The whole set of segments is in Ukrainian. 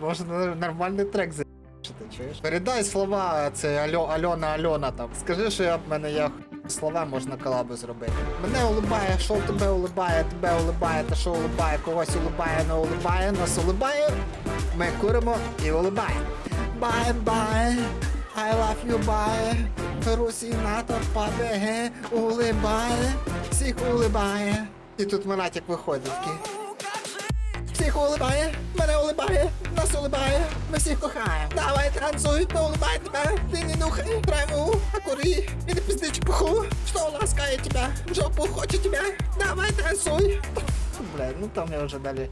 Можна нормальний трек за. Що чуєш? Передай слова, це Альо, Альона Альона там. Скажи, що я в мене є слова, можна колабу зробити. Мене улибає, що тебе улибає, тебе улибає, та що улибає, когось улибає, не улибає, нас улибає. Ми куримо і улибає. Бай, бай, I love you, bye. Русі НАТО ПБГ улибає, всіх улибає. І тут Монатік виходить. Всіх улибає, улибає, нас улибає, ми всіх кохаємо. Давай танцуй, то улибай тебе, ти не нюхай, траву, а кури, і не пизди чепуху, що ласкає тебе, жопу хоче тебе, давай танцуй. Бля, ну там я вже далі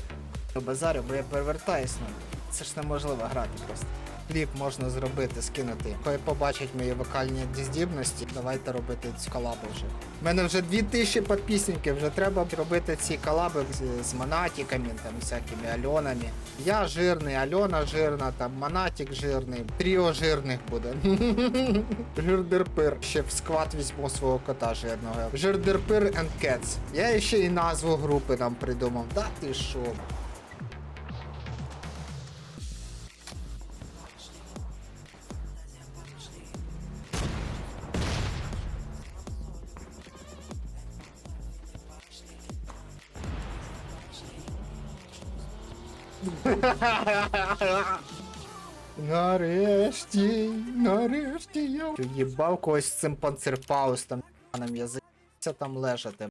базарю, бо я перевертаюсь, ну. Це ж неможливо грати просто. Кліп можна зробити, скинути. Хай побачать мої вокальні здібності. Давайте робити ці колаби вже. У мене вже 2000 підписників, вже треба робити ці колаби з, монатиками, там всякими Альонами. Я жирний, Альона жирна, там Монатик жирний, тріо жирних буде. Жирдерпир. Ще в склад візьму свого кота жирного. Жирдерпир and Cats. Я ще і назву групи нам придумав. Да ти шо? Нарешті, нарешті я. Їбав когось з цим панцерфаустом, нам за там лежати.